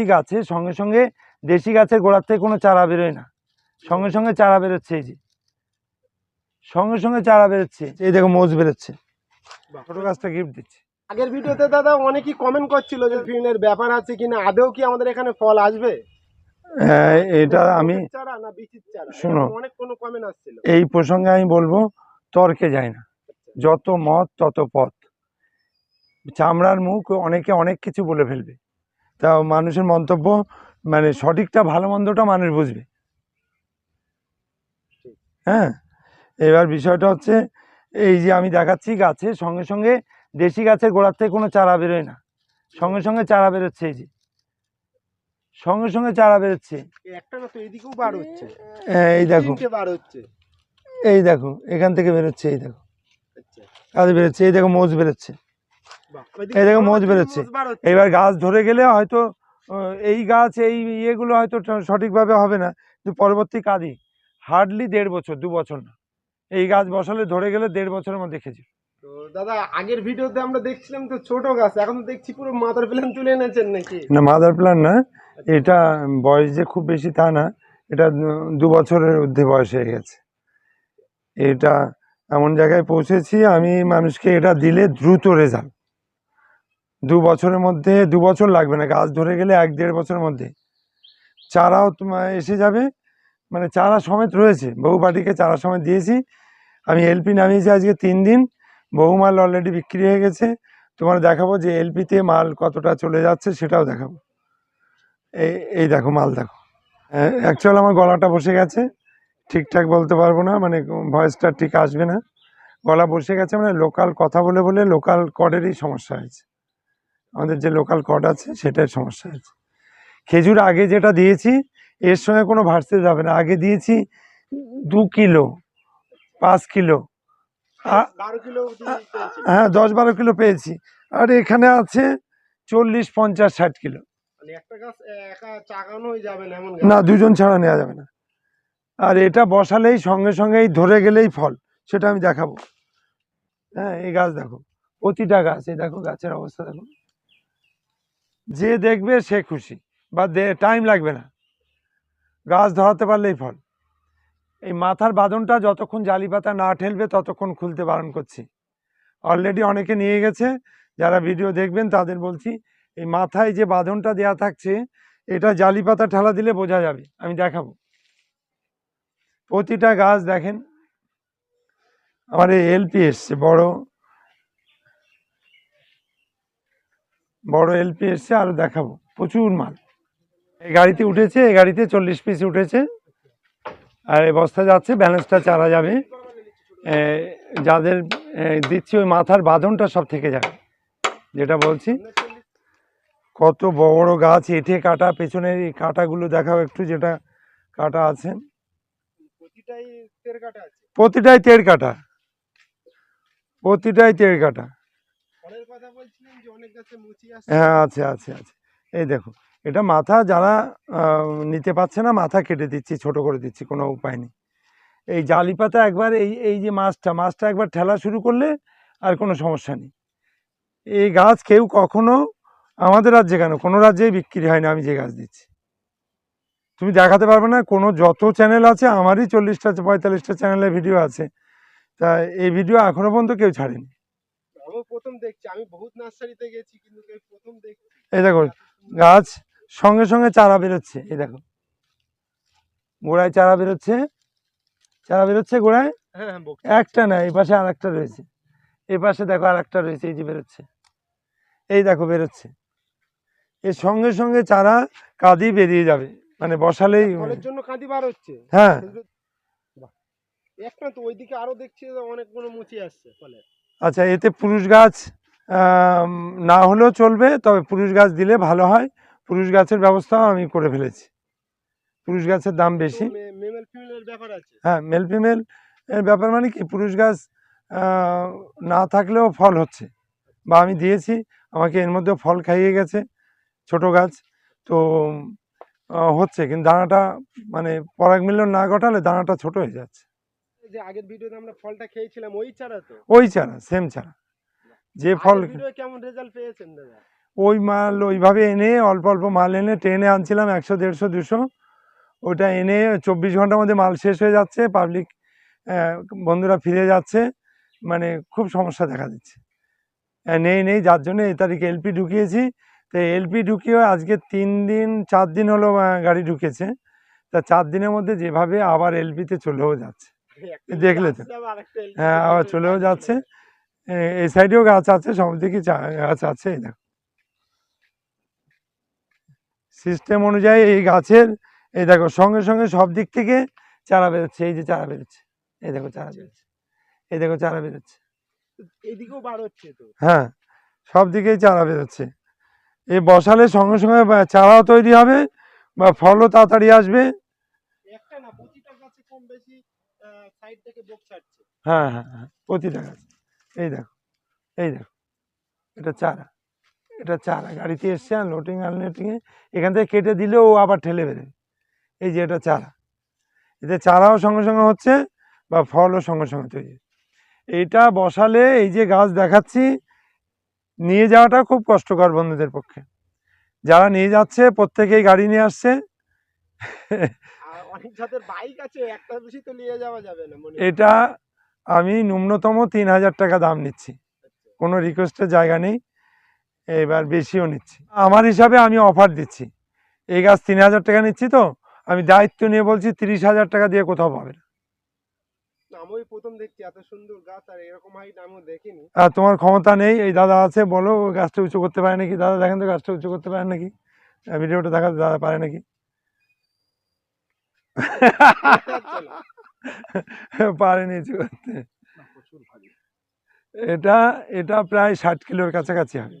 দেশি গাছে সঙ্গে সঙ্গে দেশি গাছের গোড়ার থেকে কোনো চারা বেরোয় না। সঙ্গে সঙ্গে চারা বেরোচ্ছে এই যে। সঙ্গে সঙ্গে চারা বেরোচ্ছে। এই দেখো মোজ বেরোচ্ছে। ছোট গাছটা গিফট দিচ্ছে। আগের ভিডিওতে দাদা অনেকেই কমেন্ট করছিল যে ফিনের ব্যাপার আছে কিনা আদেও কি আমাদের এখানে ফল আসবে? হ্যাঁ, এটা আমি শোনো। এই প্রসঙ্গে আমি বলব তর্কে যায় না। যত মত তত পথ। চামড়ার মুখ অনেকে অনেক কিছু বলে ফেলবে। তা মানুষের মন্তব্য মানে সঠিকটা ভালো মন্দটা মানুষ বুঝবে। হ্যাঁ? এবার বিষয়টা হচ্ছে এই যে আমি দেখাচ্ছি গাছে সঙ্গে সঙ্গে দেশি গাছের গোড়ার থেকে কোনো চারা বেরোয় না। সঙ্গে সঙ্গে চারা বেরোচ্ছে এই যে। সঙ্গে সঙ্গে চারা বেরোচ্ছে। হ্যাঁ, এই দেখো। এই দেখো এখান থেকে বেরোচ্ছে এই দেখো। আচ্ছা। কাজে বেরোচ্ছে এই দেখো মোজ বেরোচ্ছে। এই দেখো মোজ বেরোচ্ছে। এবার গাছ ধরে গেলে হয়তো এই গাছ এই ইয়েগুলো হয়তো সঠিকভাবে হবে না। কিন্তু পরবর্তী কাজই হার্ডলি দেড় বছর দু বছর না। এই গাছ বসালে ধরে গেলে দেড় বছরের মধ্যে খেয়েছি তো দাদা আগের ভিডিওতে আমরা দেখছিলাম তো ছোট গাছ এখন তো দেখছি পুরো মাথার প্ল্যান তুলে এনেছেন নাকি? না মাদার প্ল্যান না। এটা বয়স যে খুব বেশি তা না। এটা দু- দু বছরের ঊর্ধ্বে বয়স হয়ে গেছে। এটা এমন জায়গায় পৌঁছেছি আমি মানুষকে এটা দিলে দ্রুত রেজাল্ট দু বছরের মধ্যে, দু বছর লাগবে না, গাছ ধরে গেলে এক দেড় বছরের মধ্যে। চারাও এসে যাবে মানে চারা সমেত রয়েছে। বহু পার্টিকে চারা সমেত দিয়েছি। আমি এলপি নামিয়েছি আজকে তিন দিন। বহু মাল অলরেডি বিক্রি হয়ে গেছে। তোমার দেখাবো যে এলপিতে মাল কতটা চলে যাচ্ছে, সেটাও দেখাবো। এই এই দেখো মাল দেখো। অ্যাকচুয়াল আমার গলাটা বসে গেছে। ঠিকঠাক বলতে পারব না মানে ভয়েসটা ঠিক আসবে না। গলা বসে গেছে মানে লোকাল কথা বলে বলে লোকাল কডেরই সমস্যা হয়েছে। আমাদের যে লোকাল কড আছে সেটার সমস্যা হয়েছে খেজুর আগে যেটা দিয়েছি এর সঙ্গে কোনো ভার্সে যাবে না। আগে দিয়েছি দু কিলো পাঁচ কিলো। হ্যাঁ দশ বারো কিলো পেয়েছি। আর এখানে আছে চল্লিশ পঞ্চাশ ষাট কিলো। মানে গাছ একা যাবে না না দুজন ছাড়া নেওয়া যাবে না। আর এটা বসালেই সঙ্গে সঙ্গেই ধরে গেলেই ফল সেটা আমি দেখাবো। হ্যাঁ এই গাছ দেখো প্রতিটা গাছ এই দেখো গাছের অবস্থা দেখো। যে দেখবে সে খুশি বা টাইম লাগবে না। গাছ ধরাতে পারলেই ফল। এই মাথার বাঁধনটা যতক্ষণ জালি পাতা না ঠেলবে ততক্ষণ খুলতে বারণ করছি। অলরেডি অনেকে নিয়ে গেছে, যারা ভিডিও দেখবেন তাদের বলছি, এই মাথায় যে বাঁধনটা দেয়া থাকছে, এটা জালি পাতা ঠেলা দিলে বোঝা যাবে। আমি দেখাবো। প্রতিটা গাছ দেখেন, আমার এই এলপি এসছে, বড়। বড় এলপি এসছে আরও দেখাবো। প্রচুর মাল। এই গাড়িতে উঠেছে এই গাড়িতে চল্লিশ পিস উঠেছে। আর এই বস্তা যাচ্ছে ব্যালেন্সটা চালা যাবে। যাদের দিচ্ছি ওই মাথার বাঁধনটা সব থেকে যাবে যেটা বলছি। কত বড় বড় গাছ এঁঠে কাটা পেছনের এই কাটাগুলো দেখাও একটু যেটা কাটা আছে। প্রতিটাই তের কাটা প্রতিটাই তেড় কাটা হ্যাঁ আছে আছে আছে। এই দেখো, এটা মাথা যারা নিতে পারছে না, মাথা কেটে দিচ্ছি, ছোট করে দিচ্ছি, কোনো উপায় নেই। এই জালি পাতা একবার, এই এই যে মাছটা মাছটা একবার ঠেলা শুরু করলে আর কোনো সমস্যা নেই। এই গাছ কেউ কখনো আমাদের রাজ্যে কেন, কোনো রাজ্যেই বিক্রি হয় না, আমি যে গাছ দিচ্ছি। তুমি দেখাতে পারবে না, কোনো যত চ্যানেল আছে, আমারই চল্লিশটা, পঁয়তাল্লিশটা চ্যানেলে ভিডিও আছে। তা এই ভিডিও এখনও পর্যন্ত কেউ ছাড়েনি। প্রথম দেখছি। আমি বহুত নার্সারিতে গেছি কিন্তু এই প্রথম দেখছি। এই দেখো গাছ সঙ্গে সঙ্গে চারা বেরোচ্ছে। এই দেখো গোড়ায় চারা বেরোচ্ছে। চারা বেরোচ্ছে গোড়ায়? হ্যাঁ হ্যাঁ একটা না এই পাশে আর একটা রয়েছে। এই পাশে দেখো আর একটা রয়েছে এই যে বেরোচ্ছে। এই দেখো বেরোচ্ছে। এর সঙ্গে সঙ্গে চারা কাঁদি বেরিয়ে যাবে। মানে বসালেই জন্য কাঁদি বার হচ্ছে। হ্যাঁ। একটা তো ওইদিকে আরও দেখছি অনেকগুলো মুচি আসছে ফলে। আচ্ছা এতে পুরুষ গাছ না হলেও চলবে তবে পুরুষ গাছ দিলে ভালো হয়। পুরুষ গাছের ব্যবস্থাও আমি করে ফেলেছি। পুরুষ গাছের দাম বেশি। ব্যাপার আছে? হ্যাঁ মেল ফিমেল এর ব্যাপার মানে কি? পুরুষ গাছ না থাকলেও ফল হচ্ছে। বা আমি দিয়েছি আমাকে এর মধ্যেও ফল খাইয়ে গেছে ছোট গাছ। তো হচ্ছে কিন্তু দানাটা মানে পরাগ মিলন না ঘটালে দানাটা ছোট হয়ে যাচ্ছে। যে আগের ভিডিওতে আমরা ফলটা খেয়েছিলাম ওই চারা তো? ওই চারা সেম চারা। যে ফল কেমন রেজাল্ট পেয়েছেন দাদা? ওই মাল ওইভাবে এনে অল্প অল্প মাল এনে ট্রেনে আনছিলাম একশো দেড়শো দুশো। ওটা এনে চব্বিশ ঘণ্টার মধ্যে মাল শেষ হয়ে যাচ্ছে পাবলিক বন্ধুরা ফিরে যাচ্ছে। মানে খুব সমস্যা দেখা দিচ্ছে। নেই নেই যার জন্য এই তারিখে এলপি ঢুকিয়েছি। তো এলপি ঢুকিয়ে আজকে তিন দিন চার দিন হলো গাড়ি ঢুকেছে। তা চার দিনের মধ্যে যেভাবে আবার এলপিতে চলেও যাচ্ছে। দেখলে তো। হ্যাঁ আবার চলেও যাচ্ছে। এই সাইডেও গাছ আছে সব দিকে গাছ আছে এই দেখো। সিস্টেম অনুযায়ী এই গাছের এই দেখো সঙ্গে সঙ্গে সব দিক থেকে চারা বেরোচ্ছে এই যে চারা বেরোচ্ছে। এই দেখো চারা বেরোচ্ছে। এই দেখো চারা বেরোচ্ছে। এদিকেও বার হচ্ছে তো। হ্যাঁ সব দিকেই চারা বেরোচ্ছে। এই বসালে সঙ্গে সঙ্গে চারাও তৈরি হবে বা ফলও তাড়াতাড়ি আসবে একটা না প্রতিটা গাছে কম বেশি সাইড থেকে বোক ছাড়ছে। হ্যাঁ হ্যাঁ হ্যাঁ প্রতিটা গাছ। এই দেখো এই দেখো, এটা চারা এটা চারা। গাড়িতে এসছে আর লোটিং আনলোটিংয়ে এখান থেকে কেটে দিলেও ও আবার ঠেলে বেরোবে এই যে এটা চারা। এতে চারাও সঙ্গে সঙ্গে হচ্ছে বা ফলও সঙ্গে সঙ্গে তৈরি এটা বসালে এই যে গাছ দেখাচ্ছি, নিয়ে যাওয়াটা খুব কষ্টকর বন্ধুদের পক্ষে। যারা নিয়ে যাচ্ছে, প্রত্যেকেই গাড়ি নিয়ে আসছে। বাইক আছে একটা বেশি তো নিয়ে যাওয়া যাবে না এটা আমি ন্যূনতম তিন হাজার টাকা দাম নিচ্ছি। কোনো রিকোয়েস্টের জায়গা নেই এবার বেশিও নিচ্ছি। আমার হিসাবে আমি অফার দিচ্ছি। এই গাছ তিন হাজার টাকা নিচ্ছি তো আমি দায়িত্ব নিয়ে বলছি তিরিশ হাজার টাকা দিয়ে কোথাও পাবে না। আমি প্রথম দেখছি এত সুন্দর গাছ আর এরকম হাইট আমিও দেখিনি। আর তোমার ক্ষমতা নেই এই দাদা আছে বলো গাছটা উঁচু করতে পারে নাকি? দাদা দেখেন তো গাছটা উঁচু করতে পারে নাকি? ভিডিওটা দেখাতে দাদা পারে নাকি। পারেনি করতে এটা এটা প্রায় ষাট কিলোর কাছাকাছি হবে।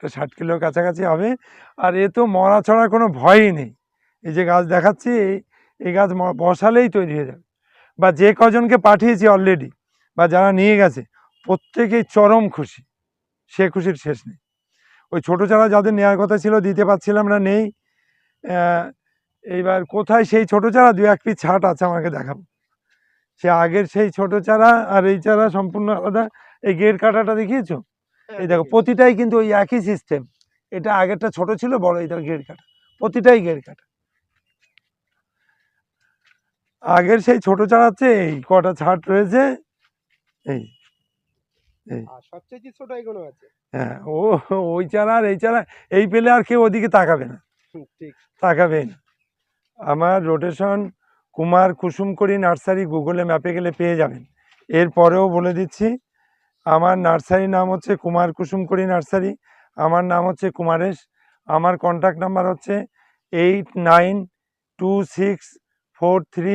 তো ষাট কিলোর কাছাকাছি হবে। আর এ তো মরা ছড়ার কোনো ভয়ই নেই। এই যে গাছ দেখাচ্ছি এই এই গাছ বসালেই তৈরি হয়ে যাবে। বা যে কজনকে পাঠিয়েছি অলরেডি বা যারা নিয়ে গেছে প্রত্যেকেই চরম খুশি। সে খুশির শেষ নেই। ওই ছোটো চারা যাদের নেওয়ার কথা ছিল দিতে পারছিলাম না নেই। এইবার কোথায় সেই ছোটো চারা? দু এক পিস ছাট আছে আমাকে দেখাবো সে আগের সেই ছোটো চারা আর এই চারা সম্পূর্ণ আলাদা। এই গেট কাটাটা দেখিয়েছো? হ্যাঁ, এই দেখো প্রতিটাই কিন্তু ওই একই সিস্টেম এটা আগেরটা ছোট ছিল বড় এটা গেট কাটা। প্রতিটাই গেট কাটা। আগের সেই ছোট চারাচ্ছে এই কটা ছাট রয়েছে। এই আর সবচেয়ে ছোট এগুলো আছে। হ্যাঁ ও ওই চারা আর এই চারা এই পেলে আর কেউ ওদিকে তাকাবে না। তাকাবেই না। আমার রোটেশন কুমার কুসুমকড়ি নার্সারি গুগলে ম্যাপে গেলে পেয়ে যাবেন। এরপরেও বলে দিচ্ছি, আমার নার্সারির নাম হচ্ছে কুমার কুসুমকড়ি নার্সারি, আমার নাম হচ্ছে কুমারেশ, আমার কন্ট্যাক্ট নাম্বার হচ্ছে eight nine two six four three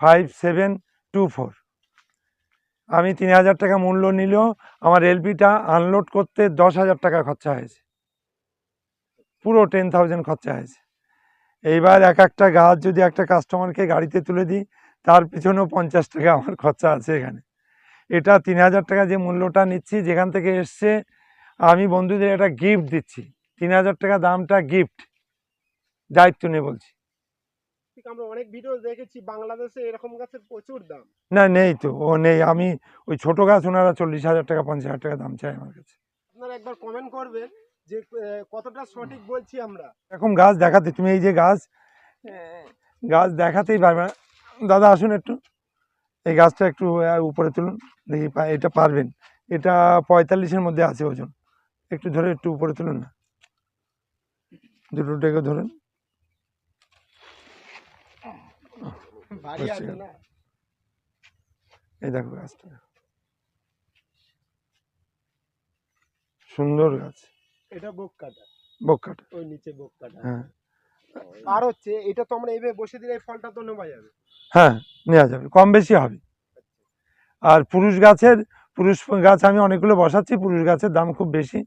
five seven two four আমি তিন হাজার টাকা মূল্য নিলেও আমার এলপিটা আনলোড করতে দশ হাজার টাকা খরচা হয়েছে। পুরো টেন থাউজেন্ড খরচা হয়েছে। এইবার এক একটা গাছ যদি একটা কাস্টমারকে গাড়িতে তুলে দিই তার পিছনেও পঞ্চাশ টাকা আমার খরচা আছে এখানে। এটা তিন হাজার টাকা যে মূল্যটা নিচ্ছি যেখান থেকে এসছে আমি বন্ধুদের একটা গিফট দিচ্ছি। তিন হাজার টাকা দামটা গিফট দায়িত্ব নিয়ে বলছি। আমরা অনেক ভিডিও দেখেছি বাংলাদেশে এরকম গাছের প্রচুর দাম। না নেই তো ও নেই। আমি ওই ছোট গাছ ওনারা চল্লিশ হাজার টাকা পঞ্চাশ হাজার টাকা দাম চাই আমার কাছে। আপনারা একবার কমেন্ট করবেন যে কতটা সঠিক বলছি আমরা? এরকম গাছ দেখাতে তুমি এই যে গাছ গাছ দেখাতেই পারবে না। দাদা আসুন একটু। এই গাছটা একটু উপরে তুলুন। দেখি এটা পারবেন। এটা পঁয়তাল্লিশের মধ্যে আছে ওজন। একটু ধরে একটু উপরে তুলুন না। দুটো ডেকে ধরুন এই দেখো গাছটা। সুন্দর গাছ। এটা বোক কাটা। বক্কাটা ওই নিচে বোক কাটা। হ্যাঁ। আর হচ্ছে এটা তো আমরা এইভাবে বসে দিলে এই ফলটা তো নেওয়া যাবে। হ্যাঁ নেওয়া যাবে। কম বেশি হবে। আর পুরুষ গাছের পুরুষ গাছ আমি অনেকগুলো বসাচ্ছি পুরুষ গাছের দাম খুব বেশি।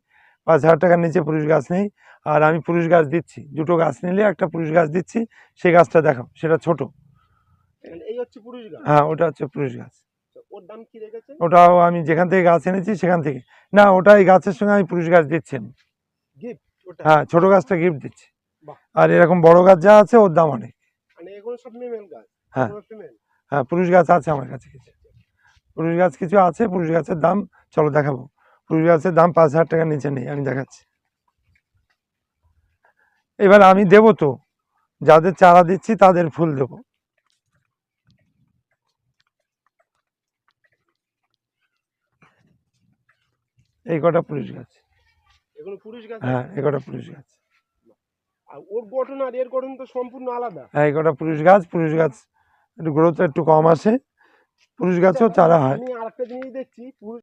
পাঁচ হাজার টাকার নিচে পুরুষ গাছ নেই। আর আমি পুরুষ গাছ দিচ্ছি। দুটো গাছ নিলে একটা পুরুষ গাছ দিচ্ছি সেই গাছটা দেখাও সেটা ছোট। এই হচ্ছে পুরুষ গাছ? হ্যাঁ ওটা হচ্ছে পুরুষ গাছ। ওর দাম কি ওটাও আমি যেখান থেকে গাছ এনেছি সেখান থেকে। না ওটা এই গাছের সঙ্গে আমি পুরুষ গাছ দিচ্ছি আমি। হ্যাঁ ছোট গাছটা গিফট দিচ্ছি। আর এরকম বড় গাছ যা আছে ওর দাম অনেক। মানে হ্যাঁ। হ্যাঁ পুরুষ গাছ আছে আমার কাছে কিছু। পুরুষ গাছ কিছু আছে পুরুষ গাছের দাম চলো দেখাবো। পুরুষ গাছের দাম পাঁচ হাজার টাকার নিচে নেই আমি দেখাচ্ছি। এবার আমি দেবো তো যাদের চারা দিচ্ছি তাদের ফুল দেবো। এই কটা পুলিশ গাছ। এগুলো পুরুষ গাছ হ্যাঁ এগোটা পুরুষ গাছ। আর ওর গঠন আর এর গঠন তো সম্পূর্ণ আলাদা। হ্যাঁ এগোটা পুরুষ গাছ পুরুষ গাছ একটু গ্রোথ একটু কম আসে পুরুষ গাছও চারা হয়। আমি আরেকটা জিনিস দেখছি পুরুষ